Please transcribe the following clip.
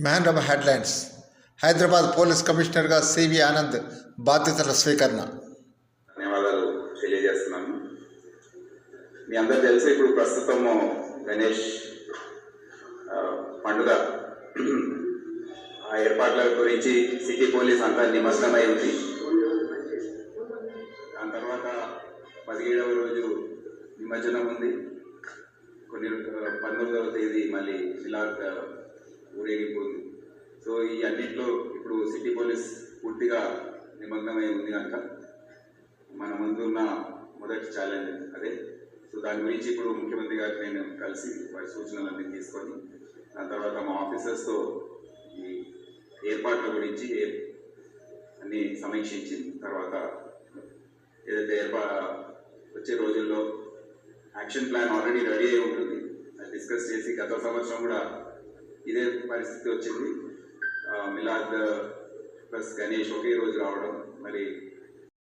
Man headlines. Hyderabad police కమిషనర్గా CV Anand బాధ్యతల స్వీకరణ. ధన్యవాదాలు తెలియజేస్తున్నాను. మీ అందరు తెలిసి ఇప్పుడు ప్రస్తుతము గణేష్ పండుగ ఆ ఏర్పాట్ల గురించి సిటీ పోలీస్ అంతా నిమగ్నమై ఉంది. దాని తర్వాత పదిహేడవ రోజు నిమజ్జనం ఉంది. కొన్ని పంతొమ్మిదవ తేదీ మళ్ళీ మిలాద్ ఆ, సో ఈ అన్నింటిలో ఇప్పుడు సిటీ పోలీస్ పూర్తిగా నిమగ్నమై ఉంది కనుక మన ముందున్న మొదటి ఛాలెంజ్ అదే. సో దాని గురించి ఇప్పుడు ముఖ్యమంత్రి గారికి నేను కలిసి వారి సూచనలన్నీ తీసుకొని దాని తర్వాత మా ఆఫీసర్స్తో ఈ ఏర్పాట్ల గురించి అన్ని సమీక్షించిన తర్వాత ఏదైతే ఏర్పా వచ్చే రోజుల్లో యాక్షన్ ప్లాన్ ఆల్రెడీ రెడీ అయి ఉంటుంది. అది డిస్కస్ చేసి గత సంవత్సరం కూడా ఇదే పరిస్థితి వచ్చింది. మిలాద్ ప్లస్ గణేష్ ఒకే రోజు రావడం మరి